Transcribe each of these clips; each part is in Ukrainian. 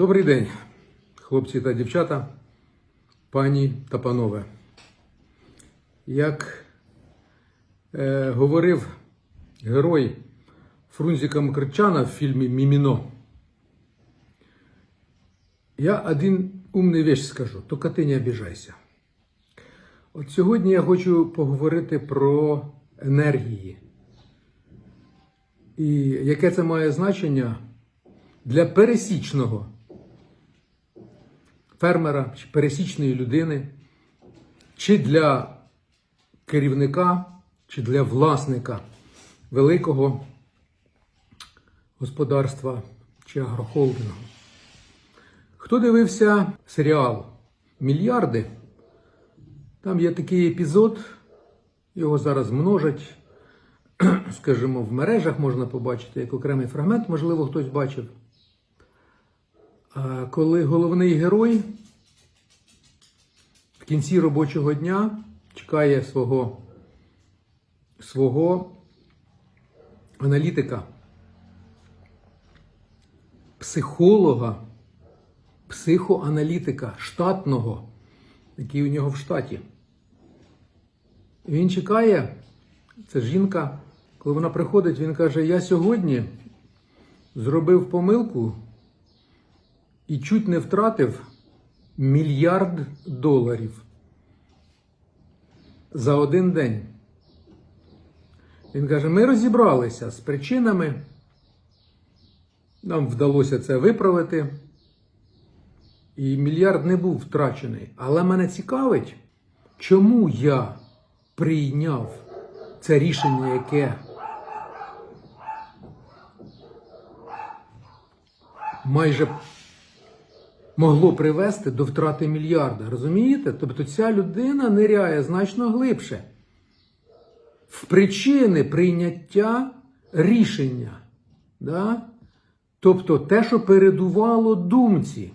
Добрий день, хлопці та дівчата, пані та панове. Як е, говорив герой Фрунзіка Мкрчана в фільмі Міміно, я один умний вещь скажу, тільки ти не обіжайся. От сьогодні я хочу поговорити про енергії. І яке це має значення для пересічного фермера чи пересічної людини, чи для керівника, чи для власника великого господарства чи агрохолдингу. Хто дивився серіал Мільярди? Там є такий епізод, його зараз множать, скажімо, в мережах можна побачити як окремий фрагмент, можливо, хтось бачив. Коли головний герой в кінці робочого дня чекає свого, свого аналітика, психолога, психоаналітика штатного, який у нього в штаті. Він чекає, це жінка, коли вона приходить, він каже: Я сьогодні зробив помилку і чуть не втратив мільярд доларів за один день. Він каже: ми розібралися з причинами. Нам вдалося це виправити. І мільярд не був втрачений. Але мене цікавить, чому я прийняв це рішення, яке майже могло привести до втрати мільярда. Розумієте? Тобто ця людина ниряє значно глибше в причини прийняття рішення. Да? Тобто те, що передувало думці.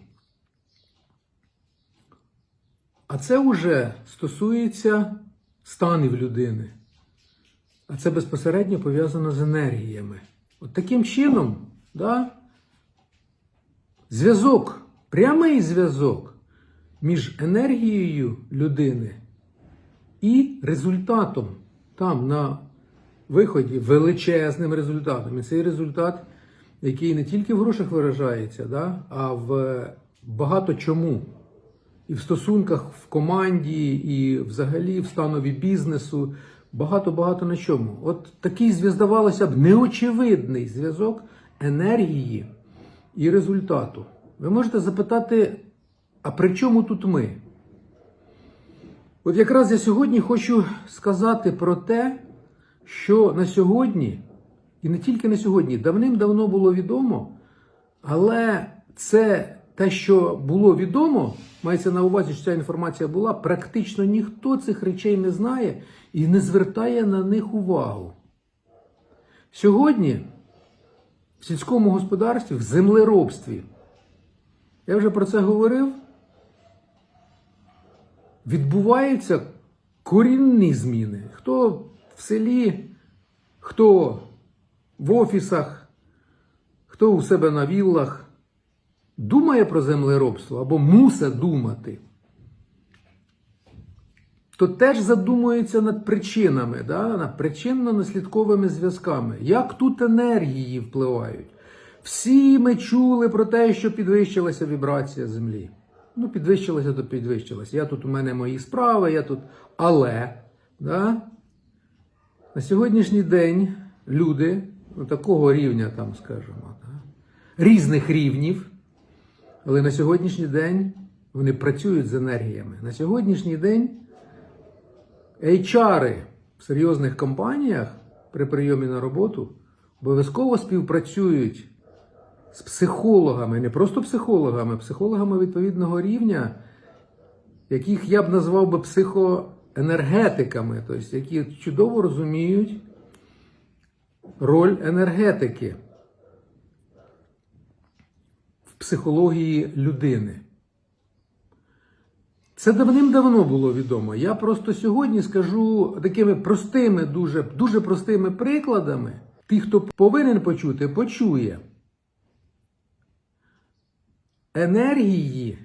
А це вже стосується станів людини. А це безпосередньо пов'язано з енергіями. От таким чином, да, зв'язок, прямий зв'язок між енергією людини і результатом там на виході величезним результатом. І цей результат, який не тільки в грошах виражається, да, а в багато чому. І в стосунках в команді, і взагалі в станові бізнесу, багато-багато на чому. От такий, здавалося б, неочевидний зв'язок енергії і результату. Ви можете запитати, а при чому тут ми? От якраз я сьогодні хочу сказати про те, що на сьогодні, і не тільки на сьогодні, давним-давно було відомо, але це те, що було відомо, мається на увазі, що ця інформація була, практично ніхто цих речей не знає і не звертає на них увагу. Сьогодні в сільському господарстві, в землеробстві, я вже про це говорив, відбуваються корінні зміни. Хто в селі, хто в офісах, хто у себе на віллах думає про землеробство або мусить думати, то теж задумується над причинами, да? над причинно-наслідковими зв'язками. Як тут енергії впливають? Всі ми чули про те, що підвищилася вібрація землі. Ну, підвищилася, то підвищилася. Я тут у мене мої справи, я тут. Але да? на сьогоднішній день люди ну, такого рівня, там, скажімо, да? різних рівнів. Але на сьогоднішній день вони працюють з енергіями. На сьогоднішній день HR в серйозних компаніях при прийомі на роботу обов'язково співпрацюють з психологами, не просто психологами, психологами відповідного рівня, яких я б назвав би психоенергетиками, тобто які чудово розуміють роль енергетики в психології людини. Це давним-давно було відомо. Я просто сьогодні скажу такими простими, дуже, дуже простими прикладами. Ті, хто повинен почути, почує. Енергії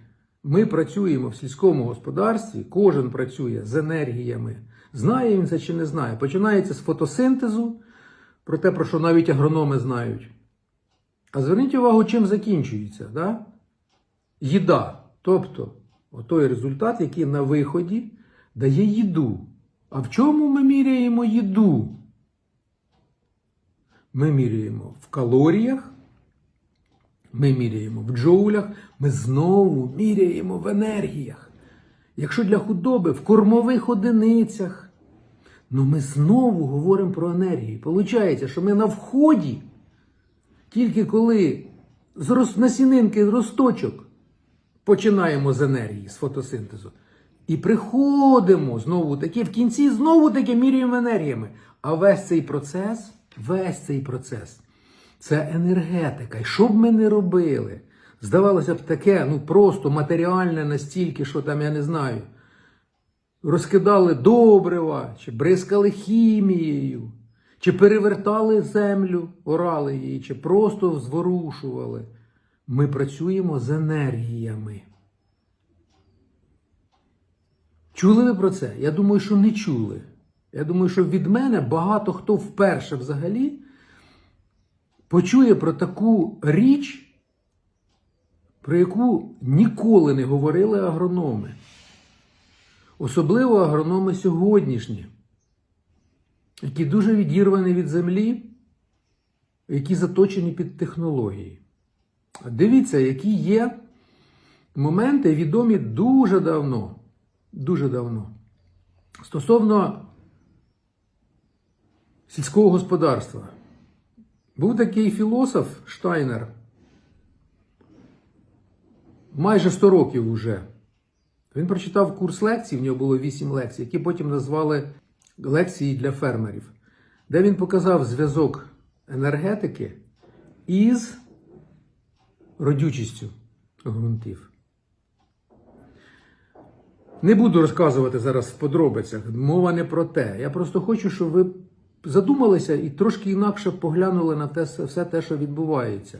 ми працюємо в сільському господарстві, кожен працює з енергіями. Знає він це чи не знає. Починається з фотосинтезу, про те, про що навіть агрономи знають. А зверніть увагу, чим закінчується. Да? Їда. Тобто, той результат, який на виході дає їду. А в чому ми міряємо їду? Ми міряємо в калоріях, ми міряємо в джоулях, ми знову міряємо в енергіях. Якщо для худоби в кормових одиницях, ну ми знову говоримо про енергію. Получається, що ми на вході, тільки коли з насінинки росточок починаємо з енергії, з фотосинтезу. І приходимо знову таки, в кінці знову таки міряємо енергіями. А весь цей процес, весь цей процес це енергетика. І що б ми не робили? Здавалося б, таке, ну просто матеріальне настільки, що там, я не знаю, розкидали добрива, чи бризкали хімією, чи перевертали землю, орали її, чи просто зворушували. Ми працюємо з енергіями. Чули ви про це? Я думаю, що не чули. Я думаю, що від мене багато хто вперше взагалі почує про таку річ, про яку ніколи не говорили агрономи. Особливо агрономи сьогоднішні, які дуже відірвані від землі, які заточені під технології. Дивіться, які є моменти відомі дуже давно. Дуже давно. Стосовно сільського господарства. Був такий філософ Штайнер. Майже 100 років уже. Він прочитав курс лекцій, в нього було 8 лекцій, які потім назвали лекції для фермерів, де він показав зв'язок енергетики із родючістю ґрунтів. Не буду розказувати зараз в подробицях, мова не про те. Я просто хочу, щоб ви задумалися і трошки інакше поглянули на те, все те, що відбувається.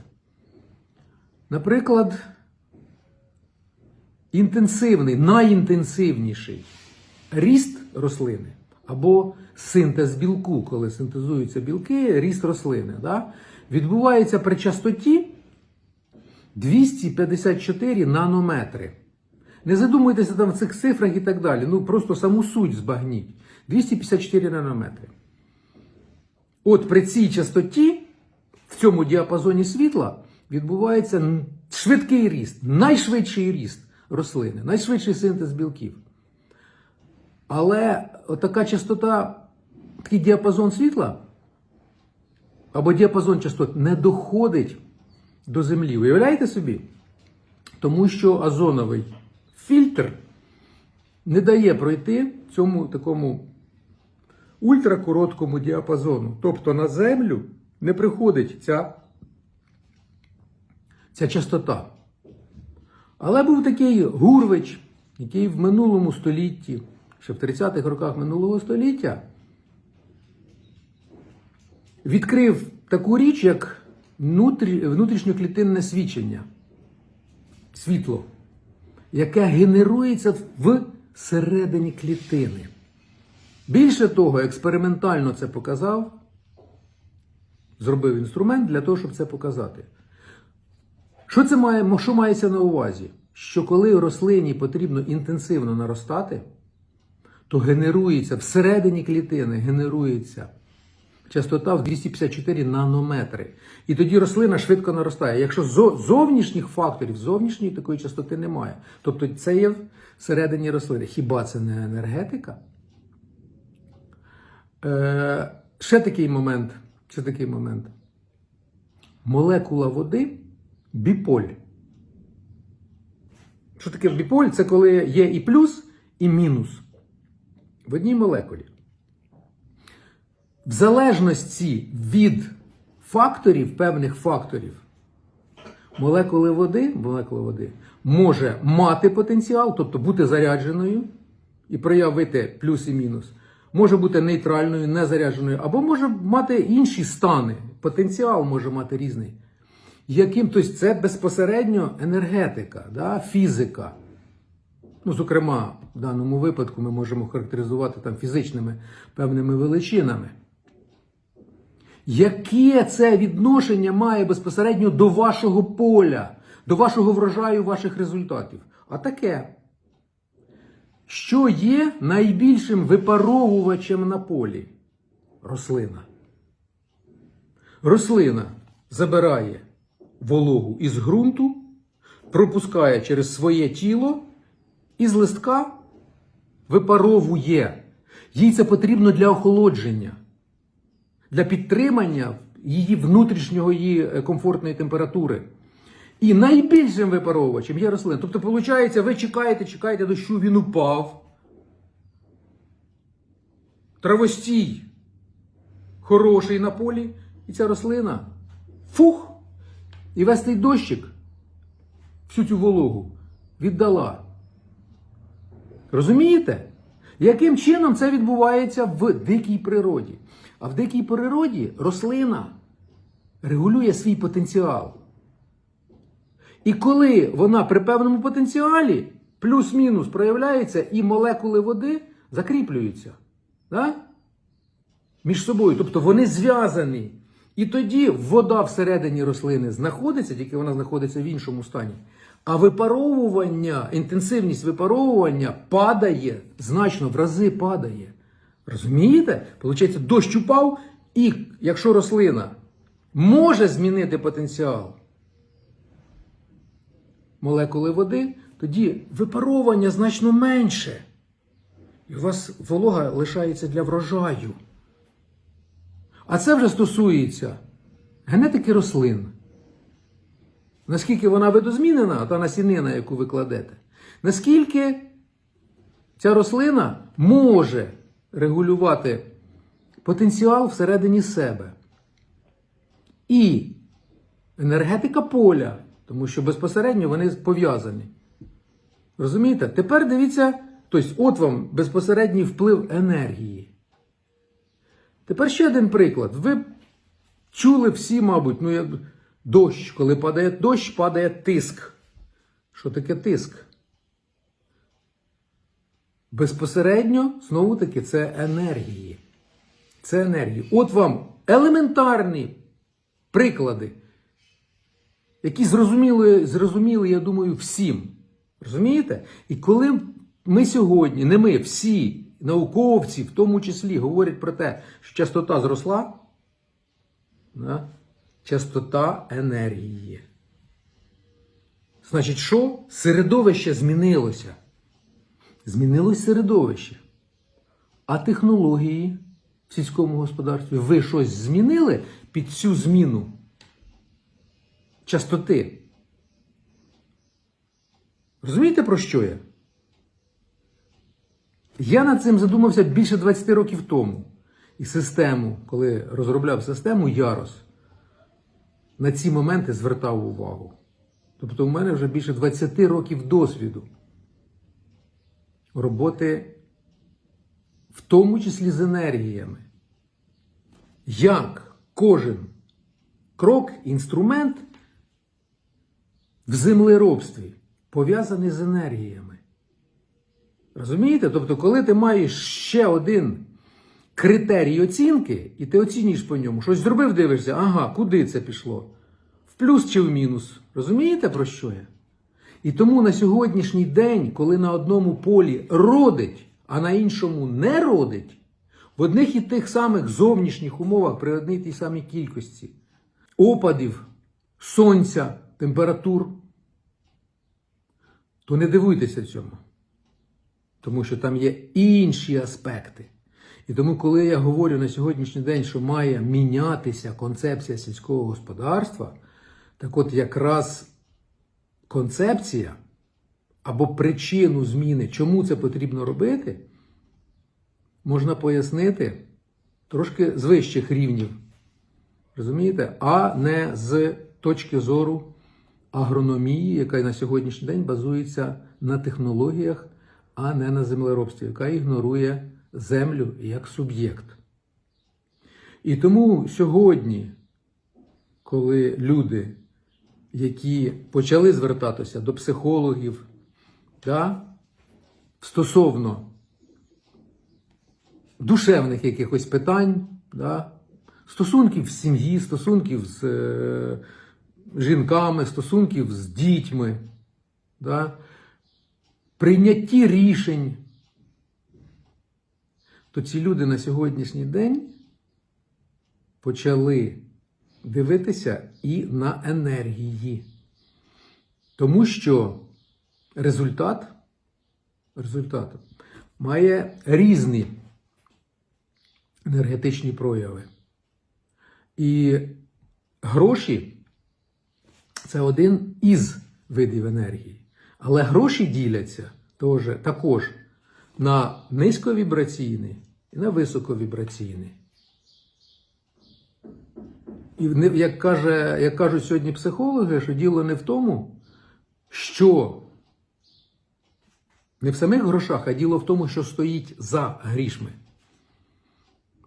Наприклад, інтенсивний, найінтенсивніший ріст рослини або синтез білку, коли синтезуються білки, ріст рослини, да, відбувається при частоті 254 нанометри. Не задумуйтеся там в цих цифрах і так далі. Ну просто саму суть збагніть. 254 нанометри. От при цій частоті, в цьому діапазоні світла, відбувається швидкий ріст, найшвидший ріст рослини, найшвидший синтез білків. Але така частота, такий діапазон світла або діапазон частот не доходить до землі. Уявляєте собі? Тому що озоновий фільтр не дає пройти цьому такому ультракороткому діапазону. Тобто на землю не приходить ця, ця частота. Але був такий Гурвич, який в минулому столітті, ще в 30-х роках минулого століття, відкрив таку річ, як внутрішньоклітинне свічення, світло, яке генерується в середині клітини. Більше того, експериментально це показав, зробив інструмент для того, щоб це показати. Що це має, що мається на увазі? Що коли рослині потрібно інтенсивно наростати, то генерується всередині клітини генерується частота в 254 нанометри. І тоді рослина швидко наростає. Якщо зо- зовнішніх факторів, зовнішньої такої частоти немає. Тобто це є всередині рослини. Хіба це не енергетика? Е, ще такий момент. Ще такий момент. Молекула води біполь. Що таке біполь? Це коли є і плюс, і мінус в одній молекулі. В залежності від факторів, певних факторів, молекули води, молекула води може мати потенціал, тобто бути зарядженою і проявити плюс і мінус. Може бути нейтральною, незарядженою, або може мати інші стани. Потенціал може мати різний. яким, тобто це безпосередньо енергетика, да, фізика. Ну, зокрема, в даному випадку ми можемо характеризувати там фізичними певними величинами. Яке це відношення має безпосередньо до вашого поля, до вашого врожаю, ваших результатів? А таке, що є найбільшим випаровувачем на полі? Рослина. Рослина забирає вологу із ґрунту, пропускає через своє тіло і з листка випаровує. Їй це потрібно для охолодження, для підтримання її внутрішнього її е, комфортної температури. І найбільшим випаровувачем є рослина. Тобто, виходить, ви чекаєте, чекаєте дощу, він упав. Травостій хороший на полі, і ця рослина фух! І весь цей дощик всю цю вологу віддала. Розумієте? Яким чином це відбувається в дикій природі? А в дикій природі рослина регулює свій потенціал. І коли вона при певному потенціалі плюс-мінус проявляється, і молекули води закріплюються да? між собою. Тобто вони зв'язані. І тоді вода всередині рослини знаходиться, тільки вона знаходиться в іншому стані. А випаровування, інтенсивність випаровування падає, значно в рази падає. Розумієте? Получається, дощ упав, і якщо рослина може змінити потенціал молекули води, тоді випаровування значно менше. І у вас волога лишається для врожаю. А це вже стосується генетики рослин. Наскільки вона видозмінена, та насінина, яку ви кладете, наскільки ця рослина може регулювати потенціал всередині себе. І енергетика поля, тому що безпосередньо вони пов'язані. Розумієте? Тепер дивіться, тобто, от вам безпосередній вплив енергії. Тепер ще один приклад. Ви чули всі, мабуть, ну як дощ, коли падає дощ, падає тиск. Що таке тиск? Безпосередньо, знову таки, це енергії. Це енергії. От вам елементарні приклади, які зрозуміли, зрозуміли, я думаю, всім. Розумієте? І коли ми сьогодні, не ми, всі науковці, в тому числі, говорять про те, що частота зросла, да? частота енергії. Значить, що? Середовище змінилося. Змінилось середовище. А технології в сільському господарстві ви щось змінили під цю зміну частоти? Розумієте, про що я? Я над цим задумався більше 20 років тому. І систему, коли розробляв систему Ярос, на ці моменти звертав увагу. Тобто, у мене вже більше 20 років досвіду роботи, в тому числі з енергіями. Як кожен крок, інструмент в землеробстві пов'язаний з енергіями. Розумієте? Тобто, коли ти маєш ще один критерій оцінки, і ти оцінюєш по ньому, щось зробив, дивишся, ага, куди це пішло? В плюс чи в мінус? Розумієте, про що я? І тому на сьогоднішній день, коли на одному полі родить, а на іншому не родить, в одних і тих самих зовнішніх умовах при одній тій самій кількості опадів, сонця, температур, то не дивуйтеся цьому. Тому що там є інші аспекти. І тому, коли я говорю на сьогоднішній день, що має мінятися концепція сільського господарства, так от якраз концепція або причину зміни, чому це потрібно робити, можна пояснити трошки з вищих рівнів. Розумієте? А не з точки зору агрономії, яка на сьогоднішній день базується на технологіях, а не на землеробстві, яка ігнорує землю як суб'єкт. І тому сьогодні, коли люди які почали звертатися до психологів да, стосовно душевних якихось питань, да, стосунків в сім'ї, стосунків з е, жінками, стосунків з дітьми, да, прийнятті рішень, то ці люди на сьогоднішній день почали дивитися і на енергії. Тому що результат, результат має різні енергетичні прояви. І гроші це один із видів енергії. Але гроші діляться теж, також на низьковібраційні і на високовібраційні. І як, каже, як кажуть сьогодні психологи, що діло не в тому, що не в самих грошах, а діло в тому, що стоїть за грішми.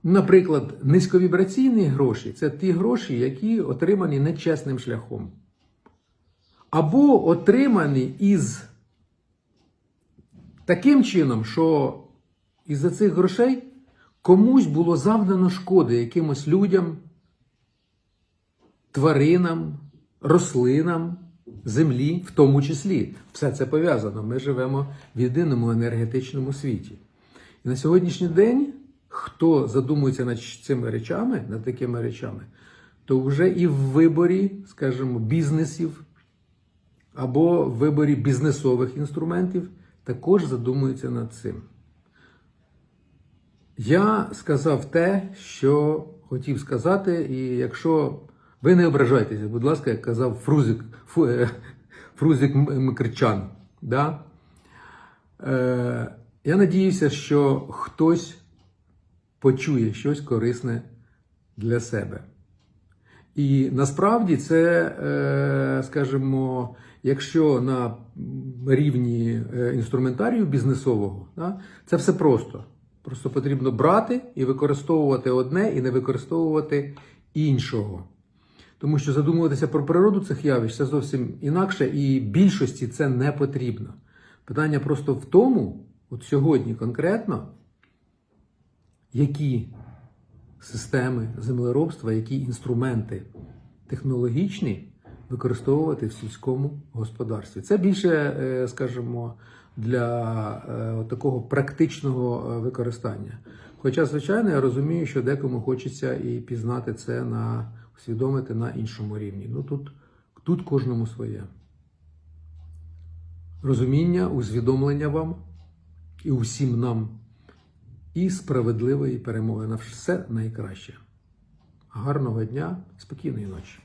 Наприклад, низьковібраційні гроші це ті гроші, які отримані нечесним шляхом. Або отримані із таким чином, що із-за цих грошей комусь було завдано шкоди якимось людям, тваринам, рослинам, землі, в тому числі. Все це пов'язано. Ми живемо в єдиному енергетичному світі. І на сьогоднішній день, хто задумується над цими речами, над такими речами, то вже і в виборі, скажімо, бізнесів або в виборі бізнесових інструментів також задумується над цим. Я сказав те, що хотів сказати, і якщо ви не ображайтеся, будь ласка, як казав Фрузик, Фу, е, Фрузик М- Мкрчан. Да? Е, я надіюся, що хтось почує щось корисне для себе. І насправді це, е, скажімо, якщо на рівні е, інструментарію бізнесового, це все просто. Просто потрібно брати і використовувати одне, і не використовувати іншого. Тому що задумуватися про природу цих явищ це зовсім інакше, і більшості це не потрібно. Питання просто в тому, от сьогодні конкретно, які системи землеробства, які інструменти технологічні використовувати в сільському господарстві. Це більше, е, скажімо, для е, такого практичного е, використання. Хоча, звичайно, я розумію, що декому хочеться і пізнати це на усвідомити на іншому рівні. Ну тут, тут кожному своє. Розуміння, усвідомлення вам і усім нам і справедливої перемоги на все найкраще. Гарного дня, спокійної ночі.